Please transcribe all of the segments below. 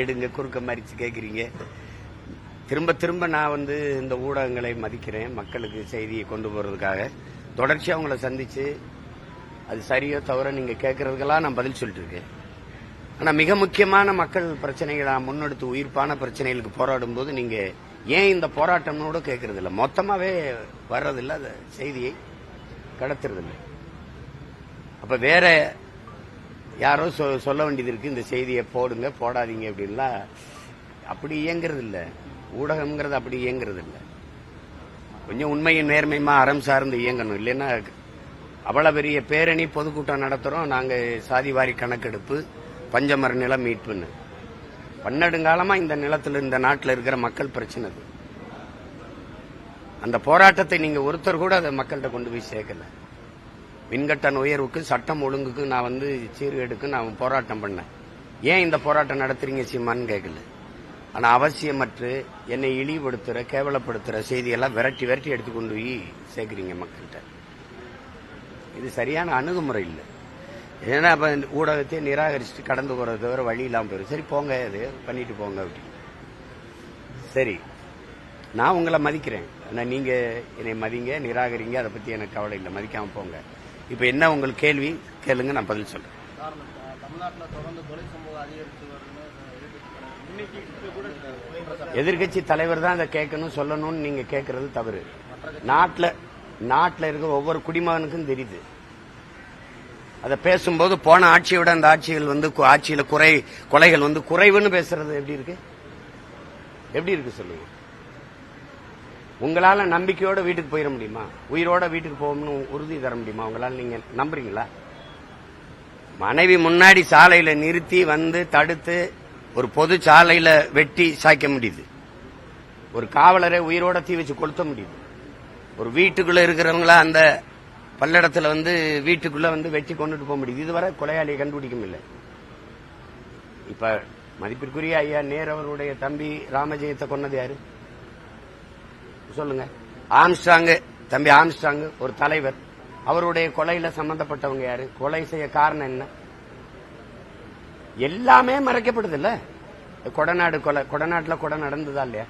எடுங்க குறுக்க மறித்து கேட்குறீங்க திரும்ப திரும்ப நான் வந்து இந்த ஊடகங்களை மதிக்கிறேன் மக்களுக்கு செய்தியை கொண்டு போகிறதுக்காக தொடர்ச்சியாக அவங்கள சந்தித்து அது சரியோ தவிர நீங்கள் கேட்குறதுக்கெல்லாம் நான் பதில் சொல்லிட்டு இருக்கேன். ஆனால் மிக முக்கியமான மக்கள் பிரச்சனைகளை நான் முன்னெடுத்து உயிர்ப்பான பிரச்சனைகளுக்கு போராடும் போது நீங்கள் ஏன் இந்த போராட்டம்னு கூட கேட்கறது மொத்தமாகவே வர்றதில்ல அந்த செய்தியை கடத்துறதில்லை. அப்போ வேற யாரோ சொ- சொல்ல வேண்டியது இருக்கு. இந்த செய்தியை போடுங்க போடாதீங்க அப்படின்லாம் அப்படி இயங்குறது இல்லை ஊடகம்ங்கிறது அப்படி இயங்குறது இல்லை கொஞ்சம் உண்மையின் நேர்மையுமா அறம் சார்ந்து இயங்கணும். இல்லைன்னா அவ்வளவு பெரிய பேரணி பொதுக்கூட்டம் நடத்துறோம். நாங்க சாதிவாரி கணக்கெடுப்பு பஞ்சமர நிலம் மீட்புன்னு. பன்னெடுங்காலமா இந்த நிலத்துல இந்த நாட்டில் இருக்கிற மக்கள் பிரச்சனை அது. அந்த போராட்டத்தை நீங்க ஒருத்தர் கூட அதை மக்கள்கிட்ட கொண்டு போய் சேர்க்கல. மின்கட்டண உயர்வுக்கு சட்டம் ஒழுங்குக்கு நான் வந்து சீர்கேடுக்கு நான் போராட்டம் பண்ணேன். ஏன் இந்த போராட்டம் நடத்துறீங்க சீமான்னு கேட்கல ஆனால் அவசியமற்று என்னை இழிவுபடுத்துகிற கேவலப்படுத்துகிற செய்தியெல்லாம் விரட்டி விரட்டி எடுத்து கொண்டு போய் சேர்க்குறீங்க மக்கள்கிட்ட. இது சரியான அணுகுமுறை இல்லை. ஏன்னா இப்போ இந்த ஊடகத்தை நிராகரிச்சுட்டு கடந்து போறது தவிர வழி இல்லாமல் போயிடும் சரி போங்க இது பண்ணிட்டு போங்க அப்படி. சரி நான் உங்களை மதிக்கிறேன். ஆனால் நீங்கள் என்னை மதிங்க நிராகரிங்க அதை பற்றி எனக்கு கவலை இல்லை. மதிக்காமல் போங்க. இப்ப என்ன உங்களுக்கு கேள்வி? கேளுங்க நான் பதில் சொல்றேன். எதிர்கட்சி எதிர்க்கட்சி தலைவர் தான் அதை கேட்கணும் சொல்லணும்னு நீங்க கேட்கறது தவறு. நாட்டில் நாட்டில் இருக்கிற ஒவ்வொரு குடிமகனுக்கும் தெரியுது. அதை பேசும்போது போன ஆட்சியை விட அந்த ஆட்சிகள் வந்து ஆட்சியில் ஆட்சியில குறை கொலைகள் வந்து குறைவுன்னு பேசுறது எப்படி இருக்கு? எப்படி இருக்கு சொல்லுங்க. உங்களால நம்பிக்கையோட வீட்டுக்கு போயிட முடியுமா? உயிரோட வீட்டுக்கு போகணும்னு உறுதி தர முடியுமா? உங்களால நீங்க நம்புறீங்களா? மனைவி முன்னாடி சாலையில நிறுத்தி வந்து தடுத்து ஒரு பொது சாலையில வெட்டி சாய்க்க முடியுது. ஒரு காவலரை உயிரோட தீ வச்சு கொளுத்த முடியுது. ஒரு வீட்டுக்குள்ள இருக்கிறவங்கள அந்த பல்லடத்துல வந்து வீட்டுக்குள்ள வந்து வெட்டி கொண்டுட்டு போக முடியுது. இதுவரை கொலையாளியை கண்டுபிடிக்க முடியல இப்ப மதிப்பிற்குரிய ஐயா நேர் அவருடைய தம்பி ராமஜெயத்தை கொன்னது யாரு? சொல்லுங்க. ஆம்ஸ்டாங் தம்பி ஆம்ஸ்டாங் ஒரு தலைவர். அவருடைய கொலையில சம்பந்தப்பட்டவங்க யாரு? கொலை செய்ய காரணம் என்ன? எல்லாமே மறைக்கப்படுது இல்ல கொடநாடு கொலை கொடநாட்டுல கொடை நடந்ததா இல்லையா?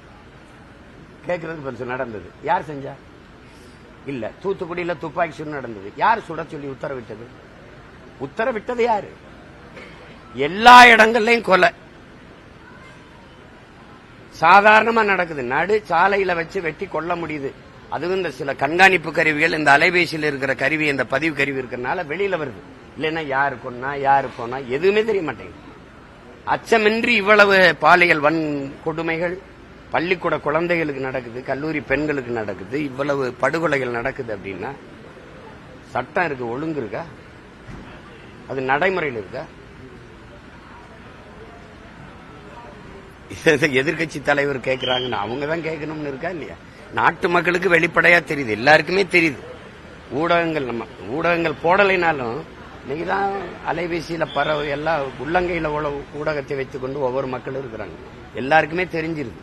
கேட்கறதுக்கு பெருசு நடந்தது. யார் செஞ்சா? இல்ல தூத்துக்குடியில துப்பாக்கி சூடு நடந்தது. யார் சுட சொல்லி உத்தரவிட்டது? உத்தரவிட்டது யாரு? எல்லா இடங்கள்லயும் கொலை. சாதாரணமா நடக்குது. நடு சாலையில வச்சு வெட்டி கொல்ல முடியுது. அதுவும் இந்த சில கண்காணிப்பு கருவிகள் இந்த அலைபேசியில் இருக்கிற கருவி இந்த பதிவு கருவி இருக்கிறனால வெளியில வருது. இல்லைன்னா யாரு கொன்னா யாரு போனா எதுவுமே தெரிய மாட்டேங்குது. அச்சமின்றி இவ்வளவு பாலியல் வன் கொடுமைகள் பள்ளிக்கூட குழந்தைகளுக்கு நடக்குது கல்லூரி பெண்களுக்கு நடக்குது இவ்வளவு படுகொலைகள் நடக்குது அப்படின்னா சட்டம் இருக்கு ஒழுங்கு இருக்கா? அது நடைமுறையில் இருக்கா? எதிர்கட்சி தலைவர் கேட்கிறாங்கன்னு அவங்க தான் கேட்கணும்னு இருக்கா இல்லையா? நாட்டு மக்களுக்கு வெளிப்படையா தெரியுது. எல்லாருக்குமே தெரியுது. ஊடகங்கள் நம்ம ஊடகங்கள் போடலைனாலும் இன்னைக்கு தான் அலைபேசியில பறவை எல்லா உள்ளங்கையில உள்ள ஊடகத்தை வைத்துக்கொண்டு ஒவ்வொரு மக்களும் இருக்கிறாங்க. எல்லாருக்குமே தெரிஞ்சிருது.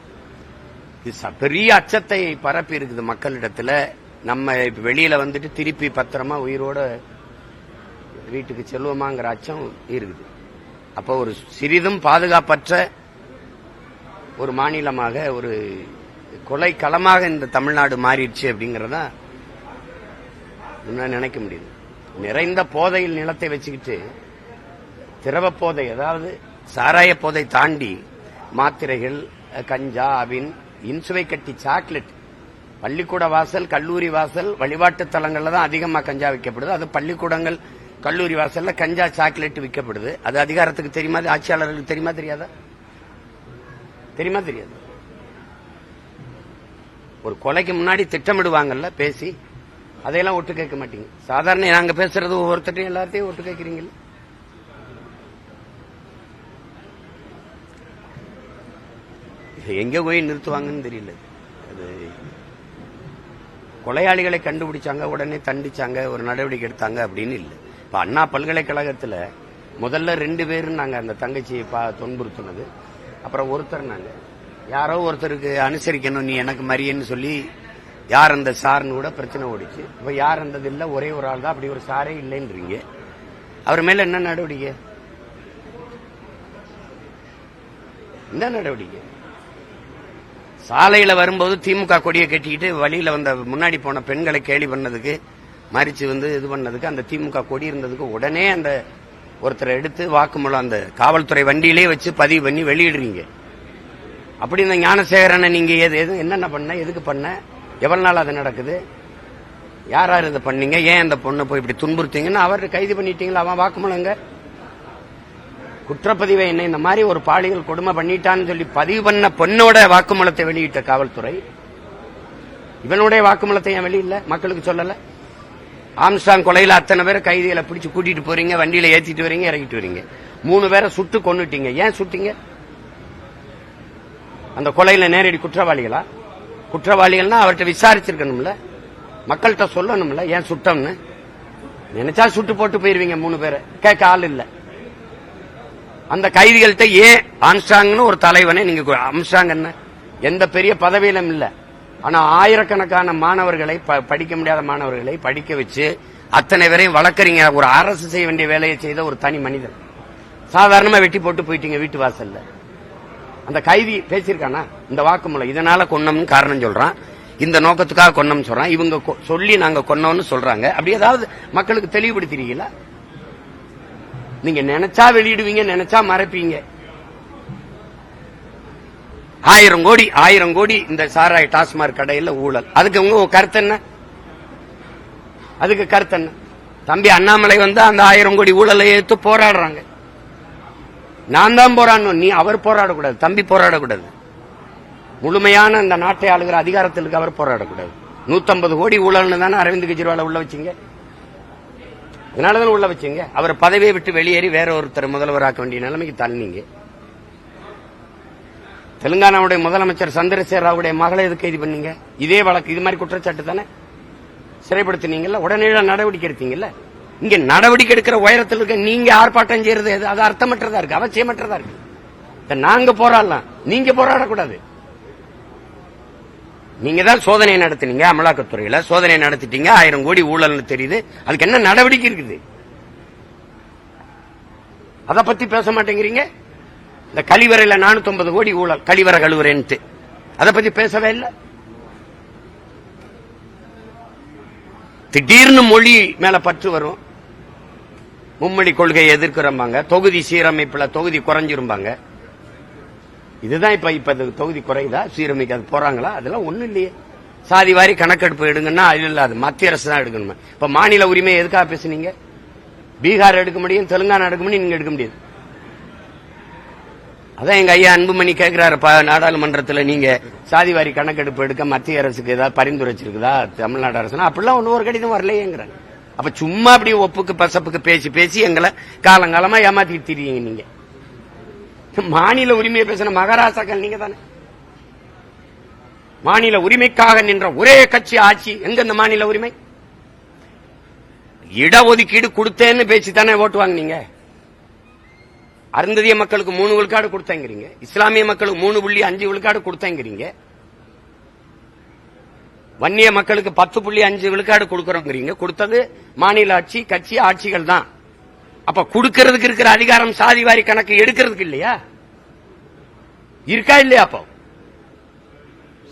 இது பெரிய அச்சத்தை பரப்பி இருக்குது மக்களிடத்துல. நம்ம இப்ப வெளியில வந்துட்டு திருப்பி பத்திரமா உயிரோட வீட்டுக்கு செல்வோமாங்கிற அச்சம் இருக்குது. அப்போ ஒரு சிறிதும் பாதுகாப்பற்ற ஒரு மாநிலமாக ஒரு கொலை களமாக இந்த தமிழ்நாடு மாறிடுச்சு அப்படிங்கறத நினைக்க முடியுது. நிறைந்த போதையில் நிலத்தை வச்சுக்கிட்டு திரவ போதை அதாவது சாராய போதை தாண்டி மாத்திரைகள் கஞ்சா அபின் இன்சுவை கட்டி சாக்லேட் பள்ளிக்கூட வாசல் கல்லூரி வாசல் வழிபாட்டு தலங்கள்ல தான் அதிகமாக கஞ்சா விற்கப்படுது. அது பள்ளிக்கூடங்கள் கல்லூரி வாசல்ல கஞ்சா சாக்லேட் விற்கப்படுது. அது அதிகாரத்துக்கு தெரியுமா? ஆட்சியாளர்களுக்கு தெரியுமா தெரியாதா? தெரியுமா தெரியாது. ஒரு கொலைக்கு முன்னாடி திட்டமிடுவாங்கல்ல பேசி அதையெல்லாம் ஒட்டு கேட்க மாட்டீங்க. சாதாரண நாங்க பேசுறது ஒவ்வொருத்தரையும் எல்லாத்தையும் ஒட்டு கேட்கறீங்கல்ல எங்க போய் நிறுத்துவாங்கன்னு தெரியல. அது கொலையாளிகளை கண்டுபிடிச்சாங்க உடனே தண்டிச்சாங்க ஒரு நடவடிக்கை எடுத்தாங்க அப்படின்னு இல்லை. இப்ப அண்ணா பல்கலைக்கழகத்துல முதல்ல ரெண்டு பேரும் நாங்க அந்த தங்கச்சியை பா- துன்புறுத்தினது. அப்புறம் ஒருத்தர் நாங்க யாரோ ஒருத்தருக்கு அனுசரிக்கணும் நீ எனக்கு மரியன்னு சொல்லி யார் அந்த சார்னு கூட பிரச்சனை ஓடிச்சு. இப்போ யார் அந்தது இல்லை ஒரே ஒரு ஆள் தான் அப்படி ஒரு சாரே இல்லைன்றீங்க. அவர் மேல என்ன நடவடிக்கை? என்ன நடவடிக்கை? சாலையில வரும்போது திமுக கொடியை கட்டிக்கிட்டு வழியில வந்த முன்னாடி போன பெண்களை கேலி பண்ணதுக்கு மறிச்சு வந்து இது பண்ணதுக்கு அந்த திமுக கொடி இருந்ததுக்கு உடனே அந்த ஒருத்தரை எடுத்து வாக்குமூலம் அந்த காவல்துறை வண்டியிலே வச்சு பதிவு பண்ணி வெளியிடுறீங்க. அப்படி இந்த ஞானசேகரனை நீங்க எது எது என்னென்ன பண்ண எதுக்கு பண்ண எவ்வளவு நாள் அது நடக்குது? யார் யார் இதை பண்ணீங்க? ஏன் அந்த பொண்ணை போய் இப்படி துன்புறுத்தீங்கன்னு அவர் கைது பண்ணிட்டீங்களா? அவன் வாக்குமூலங்க குற்றப்பதிவை என்ன இந்த மாதிரி ஒரு பாலியல் கொடுமை பண்ணிட்டான்னு சொல்லி பதிவு பண்ண பொண்ணோட வாக்குமூலத்தை வெளியிட்ட காவல்துறை. இவனுடைய வாக்குமூலத்தை ஏன் வெளியில மக்களுக்கு சொல்லலை? ஆம்ஸ்டாங் கொலையில அத்தனை பேரை கைதிகளை பிடிச்சு கூட்டிட்டு போறீங்க வண்டியில ஏத்திட்டு வரீங்க இறக்கிட்டு வரீங்க. மூணு பேரை சுட்டு கொண்டுட்டீங்க ஏன் சுட்டீங்க? அந்த கொலையில நேரடி குற்றவாளிகளா? குற்றவாளிகள்னா அவர்கிட்ட விசாரிச்சிருக்கணும்ல. மக்கள்கிட்ட சொல்லணும்ல ஏன் சுட்டம்னு. நினைச்சா சுட்டு போட்டு போயிருவீங்க மூணு பேரை. கேட்க ஆள் இல்ல. அந்த கைதிகள்கிட்ட ஏன் ஆம்ஸ்டாங்னு ஒரு தலைவனை நீங்க ஆம்ஸ்டாங் என்ன? எந்த பெரிய பதவியிலும் இல்லை. ஆனா ஆயிரக்கணக்கான மாணவர்களை ப- படிக்க முடியாத மாணவர்களை படிக்க வச்சு அத்தனை பேரையும் வளர்க்குறீங்க. ஒரு அரசு செய்ய வேண்டிய வேலையை செய்த ஒரு தனி மனிதன். சாதாரணமா வெட்டி போட்டு போயிட்டீங்க வீட்டு வாசல்ல. அந்த கைதி பேசியிருக்கானா? இந்த வாக்குமூலம். இதனால கொன்னம்னு காரணம் சொல்றான். இந்த நோக்கத்துக்காக கொன்னோம்னு சொல்றான். இவங்க கொ- சொல்லி நாங்க கொன்னோம்னு சொல்றாங்க. அப்படி ஏதாவது மக்களுக்கு தெளிவுபடுத்துறீங்களா நீங்க நினைச்சா வெளியிடுவீங்க நினைச்சா மறைப்பீங்க. ஆயிரம் கோடி ஆயிரம் கோடி இந்த சாராய் டாஸ்மாக் கடையில் ஊழல். அதுக்கு உங்க கருத்து என்ன? அதுக்கு கருத்து என்ன? தம்பி அண்ணாமலை வந்து அந்த ஆயிரம் கோடி ஊழலை எடுத்து போராடுறாங்க. நான் தான் போராடணும். நீ அவர் போராடக்கூடாது தம்பி போராடக்கூடாது. முழுமையான இந்த நாட்டை ஆளுகிற அதிகாரத்திற்கு அவர் போராடக்கூடாது. 150 கோடி ஊழல்னு தானே அரவிந்த் கெஜ்ரிவால உள்ள வச்சீங்க? அதனாலதான் உள்ள வச்சீங்க? அவர் பதவியை விட்டு வெளியேறி வேற ஒருத்தர் முதல்வராக்க வேண்டிய நிலைமைக்கு தள்ளினீங்க. தெலுங்கானாவுடைய முதலமைச்சர் சந்திரசேகர ராவுடைய மகளை எது கைது பண்ணீங்க? இதே வழக்கு இது மாதிரி குற்றச்சாட்டு தானே? சிறைப்படுத்தினீங்கல்ல? உடனே நடவடிக்கை எடுத்தீங்கல்ல? இங்க நடவடிக்கை எடுக்கிற உயரத்தில் இருக்க நீங்க ஆர்ப்பாட்டம் செய்யறது அது அர்த்தமற்றதா இருக்கு? அவசியமற்றதா இருக்கு? நாங்க போராடலாம். நீங்க போராடக்கூடாது. நீங்க தான் சோதனை நடத்தினீங்க அமலாக்கத்துறையில. சோதனை நடத்திட்டீங்க ஆயிரம் கோடி ஊழல்னு தெரியுது. அதுக்கு என்ன நடவடிக்கை இருக்குது? அத பத்தி பேச மாட்டேங்கிறீங்க? இந்த கழிவறையில 450 கோடி ஊழல் கழிவறை கழுவுறேன்ட்டு. அத பத்தி பேசவே இல்லை. திடீர்னு மொழி மேல பற்று வரும். மும்மொழி கொள்கையை எதிர்க்கிறம்பாங்க. தொகுதி சீரமைப்புல தொகுதி குறைஞ்சிரும்பாங்க. இதுதான் இப்ப இப்ப தொகுதி குறையுதா? சீரமைக்க அது போறாங்களா? அதெல்லாம் ஒண்ணும் இல்லையே. சாதி வாரி கணக்கெடுப்பு எடுங்கன்னா அது இல்லாது மத்திய அரசு தான் எடுக்கணுமா. இப்ப மாநில உரிமை எதுக்காக பேசுனீங்க? பீகார் எடுக்க முடியும் தெலுங்கானா எடுக்க முடியும் நீங்க எடுக்க முடியாது. அதான் எங்க ஐயா அன்புமணி கேட்கிறாருப்பா ப- நாடாளுமன்றத்துல நீங்க சாதிவாரி கணக்கெடுப்பு எடுக்க மத்திய அரசுக்கு ஏதாவது பரிந்துரைச்சிருக்குதா தமிழ்நாடு அரசு அப்படிலாம் ஒன்னும் ஒரு கடிதம் வரலையேங்கிறாங்க அப்ப சும்மா அப்படி ஒப்புக்கு பசப்புக்கு பேசி பேசி எங்களை காலங்காலமா ஏமாத்திட்டு திரியுங்க நீங்க. மாநில உரிமையை பேசின மகாராஷ்டிராக்கள் நீங்க தானே. மாநில உரிமைக்காக நின்ற ஒரே கட்சி ஆட்சி எங்க இந்த மாநில உரிமை? இடஒதுக்கீடு கொடுத்தேன்னு பேச்சு தானே ஓட்டு வாங்குனீங்க அருந்ததிய மக்களுக்கு மூணு விழுக்காடு கொடுத்தேங்கிறீங்க. இஸ்லாமிய மக்களுக்கு மூணு புள்ளி அஞ்சு விழுக்காடு கொடுத்தேங்கிறீங்க. வன்னிய மக்களுக்கு பத்து புள்ளி அஞ்சு விழுக்காடு கொடுக்கறோங்கிறீங்க. கொடுத்தது மாநில ஆட்சி கட்சி ஆட்சிகள் தான். அப்ப கொடுக்கறதுக்கு இருக்கிற அதிகாரம் சாதி வாரி கணக்கு எடுக்கிறதுக்கு இல்லையா? இருக்கா இல்லையா அப்போ?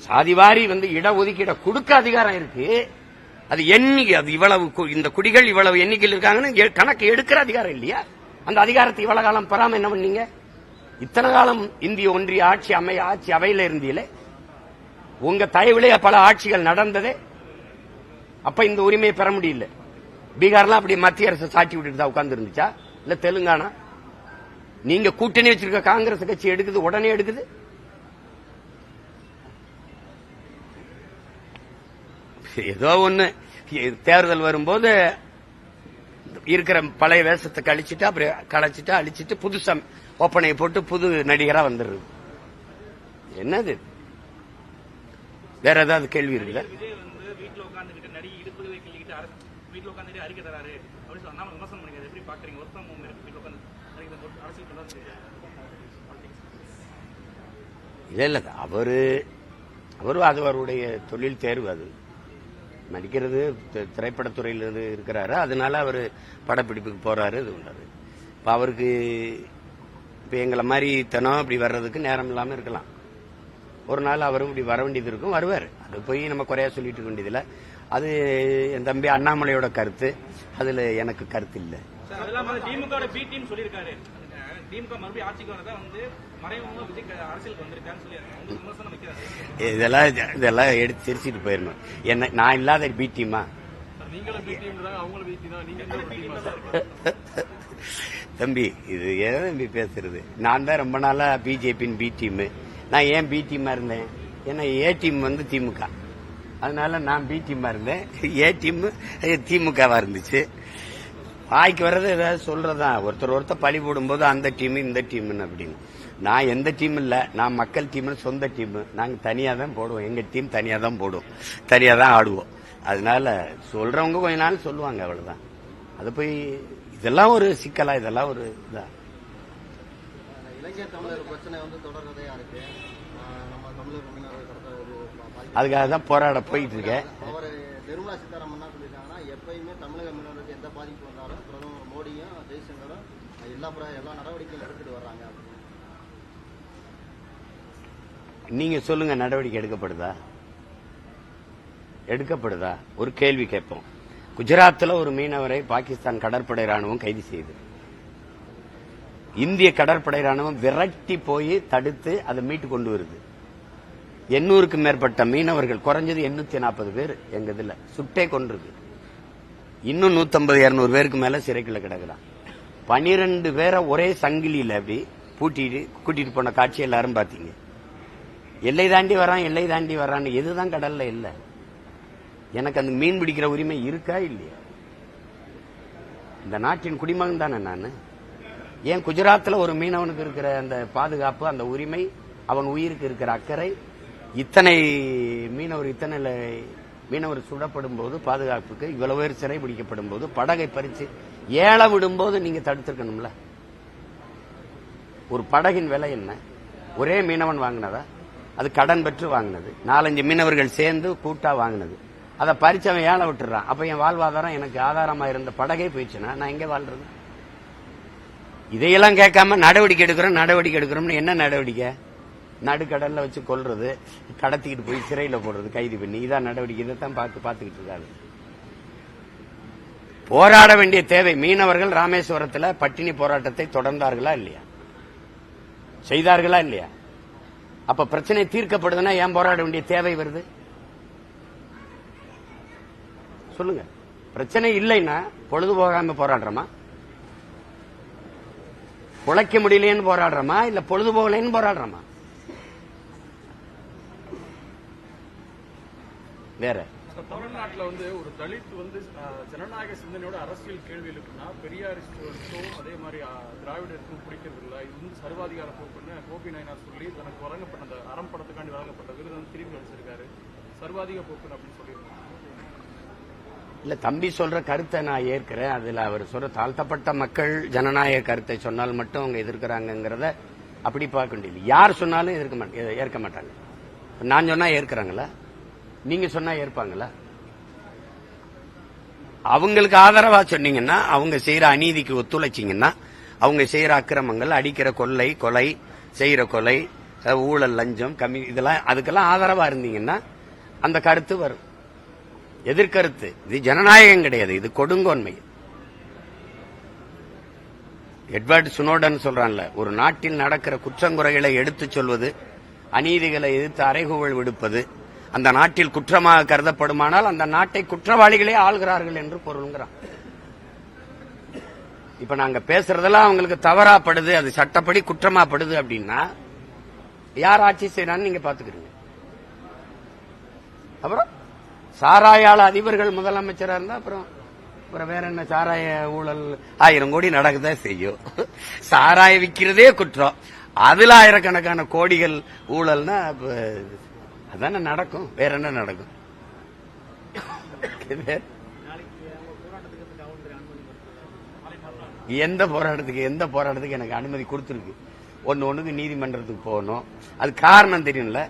சாதிவாரி வந்து இடஒதுக்கீட கொடுக்க அதிகாரம் இருக்கு. அது எண்ணிக்கை அது இவ்வளவு இந்த குடிகள் இவ்வளவு எண்ணிக்கையில் இருக்காங்கன்னு கணக்கு எடுக்கிற அதிகாரம் இல்லையா? அந்த அதிகாரத்தை இவ்வளவு காலம் பெறாம என்ன பண்ணீங்க? இத்தனை காலம் இந்திய ஒன்றிய ஆட்சி அமை ஆட்சி அவையில இருந்தீங்களே? உங்க தயவிலேயே பல ஆட்சிகள் நடந்ததே. அப்ப இந்த உரிமையை பெற முடியல. பீகார்லாம் அப்படி மத்திய அரசு சாட்சி விட்டுட்டு தான் உட்கார்ந்து இருந்துச்சா? இல்ல தெலுங்கானா? நீங்க கூட்டணி வச்சிருக்க காங்கிரஸ் கட்சி எடுக்குது உடனே எடுக்குது. ஏதோ ஒண்ணு. தேர்தல் வரும்போது இருக்கிற பழைய வேஷத்தை கழிச்சிட்டு அப்புறம் களைச்சிட்டு அழிச்சிட்டு புதுசா ஒப்பனையை போட்டு புது நடிகரா வந்துடுறது. என்னது? வேற ஏதாவது கேள்வி இருக்குல்ல விஜய் வந்து வீட்டுல உட்காந்துக்கிட்டு நடிகை இடுப்புகளை கிள்ளிக்கிட்டு அரசு வீட்டுல உட்காந்துட்டு அறிக்கை தராரு. அப்படின்னு சொல்லி அண்ணாமலை விமர்சனம் பண்ணீங்க அதை எப்படி பாக்குறீங்க? ஒர்க் ஃப்ரம் ஹோம் இருக்கு. வீட்டுல உட்காந்து அறிக்கை தந்து அரசியல் பண்ணலாம் இல்ல இல்ல. அவரு அவரு அது அவருடைய தொழில் தேர்வு அது. நடிக்கிறது திரைப்படத்துறையில் இருந்து இருக்கிறாரு. அதனால அவர் படப்பிடிப்புக்கு போறாரு இது பண்றாரு இப்போ அவருக்கு இப்போ எங்களை மாதிரி தினம் இப்படி வர்றதுக்கு நேரம் இல்லாமல் இருக்கலாம். ஒரு நாள் அவரும் இப்படி வர வேண்டியது இருக்கும் வருவார். அது போய் நம்ம குறையா சொல்லிட்டு இருக்க வேண்டியதில்ல. அது என் தம்பி அண்ணாமலையோட கருத்து. அதுல எனக்கு கருத்து இல்லை. வந்து திமுக இதெல்லாம் இதெல்லாம் எடுத்து சிரிச்சிட்டு போயிடணும். என்ன நான் இல்லாத பி டீமா நீங்களும் பி டீம் தான் அவங்களும் பி டீம் தான் நீங்க தம்பி இது ஏன் தம்பி பேசுறது? நான் தான் ரொம்ப நாளா பிஜேபியின் பி டீம் நான் ஏன் பி டீமா இருந்தேன்? ஏன்னா ஏ டீம் வந்து திமுக. அதனால நான் பி டீமா இருந்தேன். ஏ டீம் திமுகவா இருந்துச்சு. வாய்க்கு வர்றது ஏதாவது சொல்றதுதான் ஒருத்தர் ஒருத்தர் பழி போடும்போது அந்த டீம் இந்த டீம்னு அப்படின்னு. நான் எந்த டீம் இல்ல நான் மக்கள் டீம்னு சொந்த டீம் நாங்க தனியா தான் போடுவோம். எங்க டீம் தனியா தான் போடுவோம் தனியா தான் ஆடுவோம். அதனால சொல்றவங்க கொஞ்ச நாள் சொல்லுவாங்க அவ்வளவுதான். அது போய் இதெல்லாம் ஒரு சிக்கலா இதெல்லாம் ஒரு இதா. அதுக்காக தான் போராட போயிட்டு இருக்கேன். அவர் நிர்மலா சீதாராமன் என்ன சொல்லியிருக்காங்கன்னா எப்பயுமே தமிழக மீனவருக்கு எந்த பாதிப்பு வந்தாலும் பிரதமர் மோடியும் ஜெய்சங்கரும் எல்லா எல்லா நடவடிக்கையும் எடுத்துட்டு வர்றாங்க. நீங்க சொல்லுங்க நடவடிக்கை எடுக்கப்படுதா? எடுக்கப்படுதா? ஒரு கேள்வி கேட்போம். குஜராத்தில் ஒரு மீனவரை பாகிஸ்தான் கடற்படை ராணுவம் கைது செய்யுது இந்திய கடற்படை ராணுவம் விரட்டி போய் தடுத்து அதை மீட்டு கொண்டு வருது. எண்ணூறுக்கும் மேற்பட்ட மீனவர்கள் குறைஞ்சது எண்ணூத்தி நாற்பது பேர் எங்க இதுல சுட்டே கொண்டிருக்கு இன்னும் நூத்தம்பது இருநூறு பேருக்கு மேல சிறைக்குள்ள கிடக்குறான். பனிரெண்டு பேரை ஒரே சங்கிலியில அப்படி பூட்டிட்டு கூட்டிட்டு போன காட்சி எல்லாரும் பாத்தீங்க எல்லை தாண்டி வரான் எல்லை தாண்டி வரான்னு எதுதான் கடல்ல இல்ல. எனக்கு அந்த மீன் பிடிக்கிற உரிமை இருக்கா இல்லையா? இந்த நாட்டின் குடிமகன் தானே நான்? ஏன் குஜராத்தில் ஒரு மீனவனுக்கு இருக்கிற அந்த பாதுகாப்பு அந்த உரிமை அவன் உயிருக்கு இருக்கிற அக்கறை? இத்தனை மீனவர் இத்தனை மீனவர் சுடப்படும் போது பாதுகாப்புக்கு இவ்வளவு பேர் சிறை பிடிக்கப்படும் போது படகை பறிச்சு ஏலம் விடும்போது நீங்க தடுத்திருக்கணும்ல? ஒரு படகின் விலை என்ன? ஒரே மீனவன் வாங்கினதா? அது கடன் பெற்று வாங்கினது. நாலஞ்சு மீனவர்கள் சேர்ந்து கூட்டா வாங்கினது. அதை பறிச்சவன் ஏழை விட்டுறான். அப்ப என் வாழ்வாதாரம் எனக்கு ஆதாரமா இருந்த படகே போயிடுச்சுன்னா நான் எங்க வாழ்றது? இதையெல்லாம் கேட்காம நடவடிக்கை எடுக்கிறோம் நடவடிக்கை எடுக்கிறோம்னு என்ன நடவடிக்கை? நடுக்கடல்ல வச்சு கொல்றது கடத்திக்கிட்டு போய் சிறையில போடுறது கைது பண்ணி. இதான் நடவடிக்கை. இதைத்தான் பார்த்து பார்த்துக்கிட்டு இருக்காரு. போராட வேண்டிய தேவை. மீனவர்கள் ராமேஸ்வரத்தில் பட்டினி போராட்டத்தை தொடர்ந்தார்களா இல்லையா? செய்தார்களா இல்லையா? அப்ப பிரச்சனை தீர்க்கப்படுதுன்னா ஏன் போராட வேண்டிய தேவை வருது? சொல்லுங்க. பிரச்சனை இல்லைன்னா பொழுது போகாம போராடுறோமா? உழைக்க முடியலையேன்னு போராடுறோமா? இல்ல பொழுது போகலன்னு போராடுறோமா? வேற. தமிழ்நாட்டில் வந்து ஒரு தலித் வந்து ஜனநாயக சிந்தனையோட அரசியல் கேள்வி எழுப்புனா பெரியாரிஸ்டுக்கும் அதே மாதிரி திராவிடருக்கும் பிடிக்கிறது இல்லை இது வந்து சர்வாதிகார போக்கு பி நயனார் சொல்லி தனக்கு வழங்கப்பட்ட அந்த அறம் படத்துக்காண்டி வழங்கப்பட்ட விருது வந்து திரும்பி அடிச்சிருக்காரு சர்வாதிக போக்கு அப்படின்னு சொல்லியிருக்காங்க. இல்ல தம்பி சொல்ற கருத்தை நான் ஏற்கிறேன். அதுல அவர் சொல்ற தாழ்த்தப்பட்ட மக்கள் ஜனநாயக கருத்தை சொன்னால் மட்டும் அவங்க எதிர்க்கிறாங்கிறத அப்படி பார்க்க வேண்டியது யார் சொன்னாலும் எதிர்க்க மாட்டாங்க ஏற்க மாட்டாங்க. நான் சொன்னா ஏற்கிறாங்களா? நீங்க சொன்னா ஏற்பாங்களா? அவங்களுக்கு ஆதரவா சொன்னீங்கன்னா அவங்க செய்யற அநீதிக்கு ஒத்துழைச்சீங்கன்னா அவங்க செய்யற அக்கிரமங்கள் அடிக்கிற கொள்ளை கொலை செய்யற கொலை ஊழல் லஞ்சம் கம்மி இதெல்லாம் அதுக்கெல்லாம் ஆதரவா இருந்தீங்கன்னா அந்த கருத்து வரும். எதிர்கருத்து. இது ஜனநாயகம் கிடையாது. இது கொடுங்கோன்மை. எட்வர்ட் சுனோடன் சொல்றான்ல ஒரு நாட்டில் நடக்கிற குற்றங்குறைகளை எடுத்துச் சொல்வது அநீதிகளை எதிர்த்து அறைகூவல் விடுப்பது அந்த நாட்டில் குற்றமாக கருதப்படுமானால் அந்த நாட்டை குற்றவாளிகளே ஆள்கிறார்கள் என்று பொருள்கிறான் இப்ப நாங்க பேசுறதெல்லாம் அவங்களுக்கு தவறாப்படுது அது சட்டப்படி குற்றமாப்படுது அப்படின்னா யார் ஆட்சி செய்யறான்னு நீங்க பாத்துக்கிறீங்க. அப்புறம் சாராயால அதிபர்கள் முதலமைச்சரா இருந்தா அப்புறம் அப்புறம் வேற என்ன சாராய ஊழல் ஆயிரம் கோடி நடக்கதான் செய்யும் சாராய விக்கிறதே குற்றம். அதுல ஆயிரக்கணக்கான கோடிகள் ஊழல்னா அதான அதானே நடக்கும். வேற என்ன நடக்கும்? எந்த போராட்டத்துக்கு எந்த போராட்டத்துக்கு எனக்கு அனுமதி கொடுத்துருக்கு? ஒன்று ஒன்றுக்கு நீதிமன்றத்துக்கு போகணும். அது காரணம் தெரியும்ல?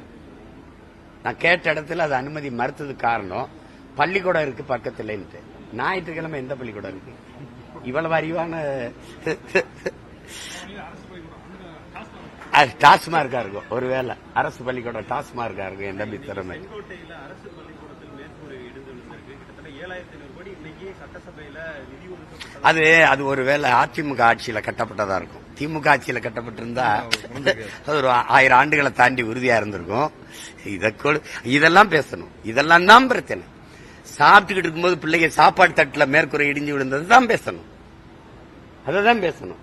நான் கேட்ட இடத்துல அது அனுமதி மறுத்ததுக்கு காரணம். பள்ளிக்கூடம் இருக்கு பக்கத்துலன்ட்டு. ஞாயிற்றுக்கிழமை எந்த பள்ளிக்கூடம் இருக்கு? இவ்வளவு அறிவான அது டாஸ்மார்க்கா இருக்கும். ஒருவேளை அரசு பள்ளிக்கூடம் டாஸ்மார்க்கா இருக்கும் என் தம்பி திறமை. அது அது ஒருவேளை அதிமுக ஆட்சியில கட்டப்பட்டதா இருக்கும். திமுக ஆட்சியில கட்டப்பட்டிருந்தா அது ஒரு ஆயிரம் ஆண்டுகளை தாண்டி உறுதியா இருந்திருக்கும். இத இதெல்லாம் பேசணும். இதெல்லாம் தான் பிரச்சனை. சாப்பிட்டுக்கிட்டு இருக்கும்போது பிள்ளைங்க சாப்பாடு தட்டுல மேற்கூரை இடிஞ்சு விழுந்தது தான் பேசணும். அதை தான் பேசணும்.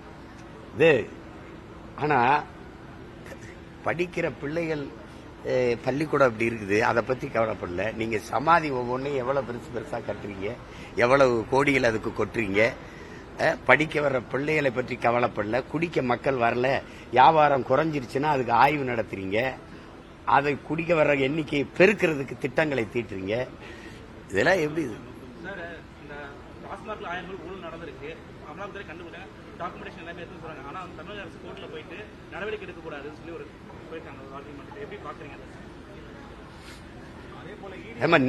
இது ஆனா படிக்கிற பிள்ளைகள் பள்ளிக்கூடம் அப்படி இருக்குது. அதை பத்தி கவலைப்படல. நீங்க சமாதி ஒவ்வொன்றையும் எவ்வளவு பெருசு பெருசா கட்டுறீங்க? எவ்வளவு கோடிகள் அதுக்கு கொட்டுறீங்க? படிக்க வர்ற பிள்ளைகளை பற்றி கவலைப்படல. குடிக்க மக்கள் வரல. வியாபாரம் குறைஞ்சிருச்சுன்னா அதுக்கு ஆய்வு நடத்துறீங்க. அதை குடிக்க வர்ற எண்ணிக்கையை பெருக்கிறதுக்கு திட்டங்களை தீட்டுறீங்க. இதெல்லாம் எப்படி இது? நடந்திருக்கு. போயிருக்காங்க. எப்படி பாக்குறீங்க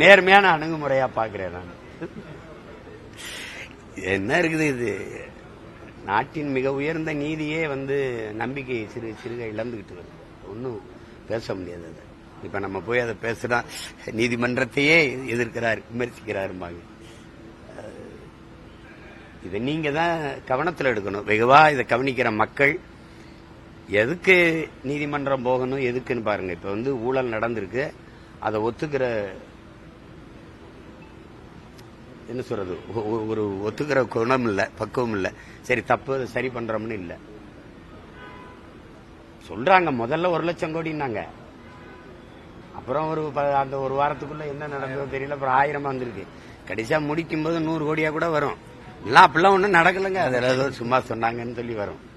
நேர்மையான அணுகுமுறையா பாக்குறேன் நான். என்ன இருக்குது இது? நாட்டின் மிக உயர்ந்த நீதியே வந்து நம்பிக்கை சிறு சிறுக இழந்துகிட்டு வருது. ஒன்றும் பேச முடியாது அது. இப்ப நம்ம போய் அதை பேசுனா நீதிமன்றத்தையே எதிர்க்கிறார் விமர்சிக்கிறாரும்பாங்க. இதை நீங்க தான் கவனத்தில் எடுக்கணும். வெகுவா இதை கவனிக்கிற மக்கள் எதுக்கு நீதிமன்றம் போகணும் எதுக்குன்னு பாருங்க. இப்ப வந்து ஊழல் நடந்திருக்கு. அதை ஒத்துக்கிற என்ன சொல்றது? ஒரு ஒத்துக்கிற குணம் இல்ல பக்குவம் இல்ல. சரி தப்பு சரி பண்றோம்னு இல்ல. சொல்றாங்க முதல்ல ஒரு லட்சம் கோடினாங்க அப்புறம் ஒரு ப- அந்த ஒரு வாரத்துக்குள்ள என்ன நடந்ததோ தெரியல அப்புறம் ஆயிரமா வந்திருக்கு. கடைசியா முடிக்கும் போது நூறு கோடியா கூட வரும். எல்லாம் அப்படிலாம் ஒன்றும் நடக்கலைங்க. அது ஏதோ சும்மா சொன்னாங்கன்னு சொல்லி வரும்.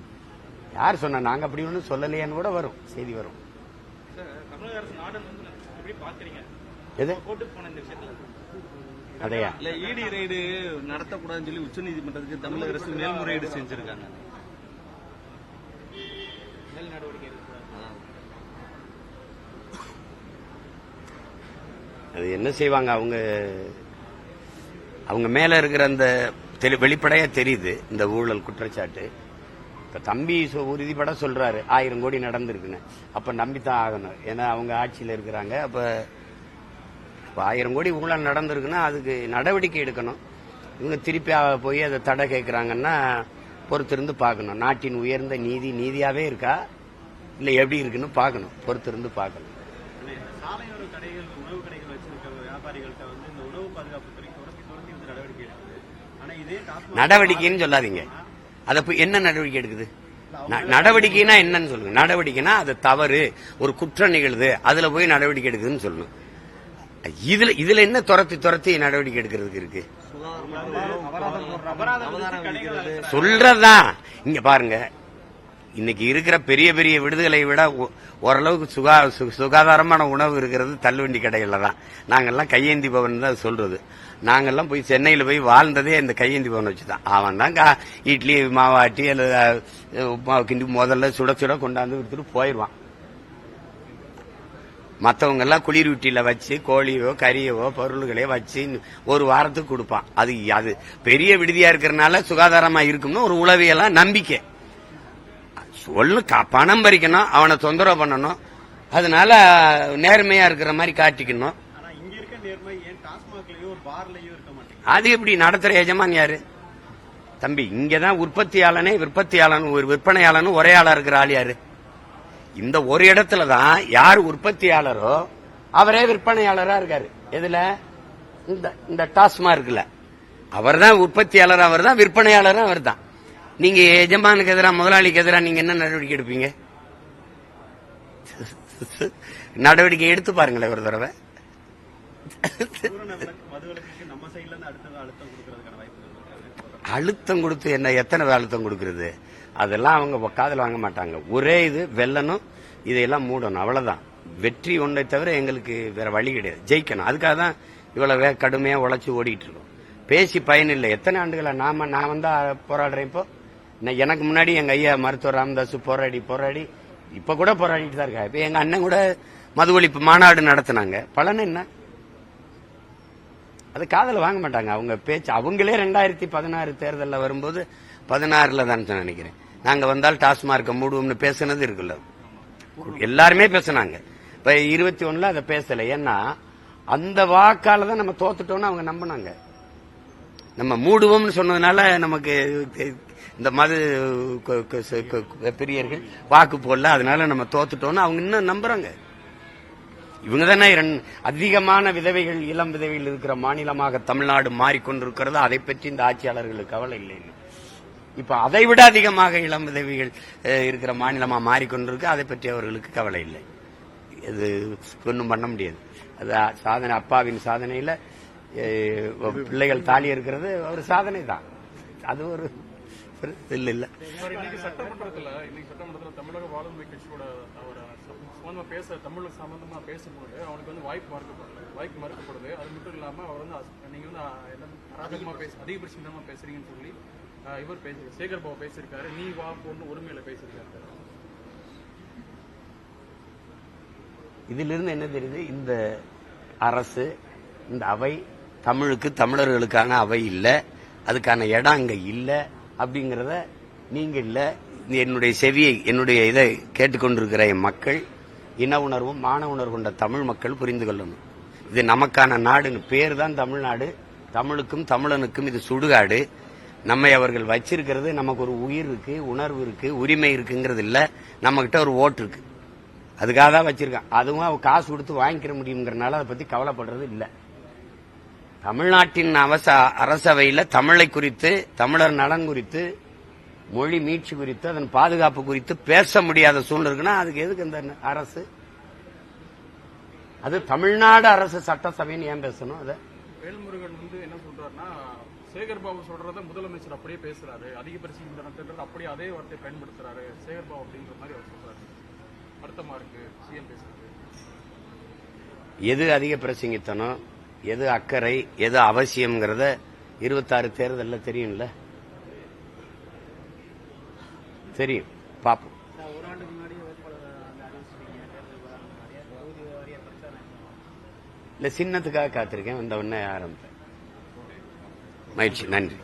யார் சொன்னா நாங்க அப்படி ஒண்ணும் சொல்லலையேன்னு கூட வரும் செய்தி வரும். எது? அதையா? இல்ல இடி ரைடு நடத்தக்கூடாதுன்னு சொல்லி உச்சநீதிமன்றத்துக்கு தமிழக அரசு மேல்முறையீடு செஞ்சிருக்காங்க. அது என்ன செய்வாங்க அவங்க அவங்க மேல இருக்கிற அந்த தெளி- வெளிப்படையா தெரியுது இந்த ஊழல் குற்றச்சாட்டு. இப்ப தம்பி உறுதிப்பட சொல்றாரு. ஆயிரம் கோடி நடந்திருக்குன்னு. அப்ப நம்பித்தான் ஆகணும். ஏன்னா அவங்க ஆட்சியில இருக்கிறாங்க. அப்ப இப்ப ஆயிரம் கோடி ஊழல் நடந்திருக்குன்னா அதுக்கு நடவடிக்கை எடுக்கணும். இவங்க திருப்பி போய் அதை தடை கேட்கறாங்கன்னா பொறுத்திருந்து பார்க்கணும். நாட்டின் உயர்ந்த நீதி நீதியாவே இருக்கா? இல்ல எப்படி இருக்குன்னு பார்க்கணும். பொறுத்திருந்து பார்க்கணும். நடவடிக்கைன்னு சொல்லாதீங்க. அத போய் என்ன நடவடிக்கை எடுக்குது? நடவடிக்கைனா என்னன்னு சொல்லுங்க. நடவடிக்கைனா அது தவறு. ஒரு குற்றம் நிகழுது. அதுல போய் நடவடிக்கை எடுக்குதுன்னு சொல்லணும் இதுல இதுல என்ன துரத்தி துரத்தி நடவடிக்கை எடுக்கிறதுக்கு இருக்கு? சொல்றதுதான் இங்க பாருங்க. இன்னைக்கு இருக்கிற பெரிய பெரிய விடுதலை விட ஓரளவுக்கு சுகா சு- சுகாதாரமான உணவு இருக்கிறது தள்ளுவண்டி கடையில் தான். நாங்கள்லாம் கையேந்தி பவன் தான் சொல்றது. நாங்கள்லாம் போய் சென்னையில் போய் வாழ்ந்ததே இந்த கையேந்தி பவன் வச்சுதான் அவன் தான் கா- இட்லி மாவாட்டி அல்லது உப்மா கிண்டி முதல்ல சுட சுட கொண்டாந்து கொடுத்துட்டு போயிடுவான் மற்றவங்கெல்லாம் குளிர் வீட்டில வச்சு கோழியோ கறியவோ பொருள்களையோ வச்சு ஒரு வாரத்துக்கு கொடுப்பான். அது அது பெரிய விடுதியா இருக்கிறனால சுகாதாரமா இருக்கும்னு ஒரு உளவியெல்லாம் நம்பிக்கை. சொல்லு பணம் பறிக்கணும் அவனை தொந்தரவு பண்ணணும். அதனால நேர்மையா இருக்கிற மாதிரி காட்டிக்கணும். அது எப்படி நடத்துற எஜமான் யாரு? தம்பி இங்கதான் உற்பத்தியாளனே விற்பத்தியாளன் ஒரு விற்பனையாளனும் ஒரே ஆளா இருக்கிற ஆள் யாரு? இந்த ஒரு இடத்துல தான் யார் உற்பத்தியாளரோ அவரே விற்பனையாளரா இருக்காரு. எதுல? இந்த இந்த டாஸ்மா இருக்குல்ல அவர் தான் உற்பத்தியாளர் அவர் தான் விற்பனையாளரும் அவர் தான் நீங்க எஜமானுக்கு எதிராக முதலாளிக்கு எதிராக நீங்க என்ன நடவடிக்கை எடுப்பீங்க? நடவடிக்கை எடுத்து பாருங்களேன் ஒரு தடவை. அழுத்தம் கொடுத்து என்ன எத்தனை அழுத்தம் கொடுக்கறது? அதெல்லாம் அவங்க காதல் வாங்க மாட்டாங்க. ஒரே இது வெல்லணும் இதையெல்லாம் மூடணும். அவ்வளவுதான். வெற்றி ஒன்றை தவிர எங்களுக்கு வேற வழி கிடையாது. ஜெயிக்கணும். அதுக்காக தான் இவ்வளவு கடுமையா உழைச்சு ஓடிட்டு இருக்கோம். பேசி பயன் இல்லை. எத்தனை ஆண்டுகளா நாம நான் வந்தா போராடுறேன் இப்போ? எனக்கு முன்னாடி எங்க ஐயா மருத்துவர் ராமதாஸ் போராடி போராடி இப்ப கூட போராடிட்டு தான் இருக்கா இப்ப எங்க அண்ணன் கூட மது ஒழிப்பு மாநாடு நடத்தினாங்க. பலன் என்ன? அது காதல வாங்க மாட்டாங்க. அவங்க பேச்சு அவங்களே ரெண்டாயிரத்தி பதினாறு தேர்தலில் வரும்போது பதினாறுல தான் நினைக்கிறேன். நாங்க வந்தால் டாஸ்மார்க்க மூடுவோம்னு பேசுனது இருக்குல்ல. எல்லாருமே பேசினாங்க. இப்ப இருபத்தி ஒண்ணுல அதை பேசல. ஏன்னா அந்த வாக்கால தான் நம்ம தோத்துட்டோம்னு அவங்க நம்பினாங்க. நம்ம மூடுவோம்னு சொன்னதுனால நமக்கு இந்த மது பெரியர்கள் பிரியர்கள் வாக்கு போடல அதனால நம்ம தோத்துட்டோம்னு அவங்க இன்னும் நம்புறாங்க. இவங்க தானே அதிகமான விதவைகள் இளம் விதவைகள் இருக்கிற மாநிலமாக தமிழ்நாடு மாறிக்கொண்டிருக்கிறது அதை பற்றி இந்த ஆட்சியாளர்களுக்கு கவலை இல்லைன்னு இப்ப அதை விட அதிகமாக இளம் விதவிகள் இருக்கிற மாநிலமா மாறிக்கொண்டிருக்கு அதை பற்றி அவர்களுக்கு கவலை இல்லை. இது ஒன்றும் பண்ண முடியாது. அது சாதனை அப்பாவின் சாதனையில பிள்ளைகள் தாலி இருக்கிறது ஒரு சாதனை தான் அது ஒரு இல்ல இல்ல. இன்னைக்கு சட்டமன்றத்துல இன்னைக்கு சட்டமன்றத்துல தமிழக வாழ்வுரிமை கட்சியோட அவர் சம்பந்தமா பேச தமிழ் சம்பந்தமா பேசும்போது அவனுக்கு வந்து வாய்ப்பு மறுக்கப்படுது வாய்ப்பு மறுக்கப்படுது அது மட்டும் இல்லாம அவர் வந்து நீங்க வந்து என்ன அராஜகமா பேச அதிகபட்சமா பேசுறீங்கன்னு சொல்லி இவர் பேசி சேகர் பாபு பேசியிருக்காரு. நீ வா போன்னு உரிமையில பேசியிருக்காரு. இதிலிருந்து என்ன தெரியுது? இந்த அரசு இந்த அவை தமிழுக்கு தமிழர்களுக்கான அவை இல்ல அதுக்கான இடம் அங்க இல்ல அப்படிங்கிறத நீங்க இல்ல. என்னுடைய செவியை என்னுடைய இதை கேட்டுக்கொண்டிருக்கிற என் மக்கள் இன உணர்வும் மான உணர்வு கொண்ட தமிழ் மக்கள் புரிந்து கொள்ளணும். இது நமக்கான நாடுன்னு பேர் தான் தமிழ்நாடு. தமிழுக்கும் தமிழனுக்கும் இது சுடுகாடு. நம்மை அவர்கள் வச்சிருக்கிறது நமக்கு ஒரு உயிர் இருக்கு உணர்வு இருக்கு உரிமை இருக்குங்கிறது இல்ல. நம்ம கிட்ட ஒரு ஓட்டு இருக்கு. அதுக்காக தான் வச்சிருக்கான். அதுவும் அவன் காசு கொடுத்து வாங்கிக்கிற முடியுங்கிறனால அதை பத்தி கவலைப்படுறது இல்லை. தமிழ்நாட்டின் அவச அரசவையில தமிழை குறித்து தமிழர் நலன் குறித்து மொழி மீட்சி குறித்து அதன் பாதுகாப்பு குறித்து பேச முடியாத சூழ்நிலை இருக்குன்னா அதுக்கு எதுக்கு இந்த அரசு? அது தமிழ்நாடு அரசு சட்டசபைன்னு ஏன் பேசணும் அதை? வேல்முருகன் வந்து என்ன சொல்றாருன்னா சேகர் பாபு சொல்றத முதலமைச்சர் அப்படியே பேசுறாரு. அதிகபட்ச மின்தனத்தின்றது அப்படியே அதே வார்த்தையை பயன்படுத்துறாரு. சேகர் பாபு அப்படின்ற மாதிரி அவர் சொல்றாரு. அர்த்தமா இருக்கு. சிஎம் பேசுறது. எது அதிக பிரசங்கித்தனம்? எது அக்கறை எது அவசியம்ங்கிறத இருபத்தாறு தேர்தல்ல தெரியும்ல? தெரியும். பிரச்சாரம் இல்ல சின்னத்துக்காக காத்திருக்கேன். வந்த உடனே ஆரம்பிப்பேன். மகிழ்ச்சி. நன்றி.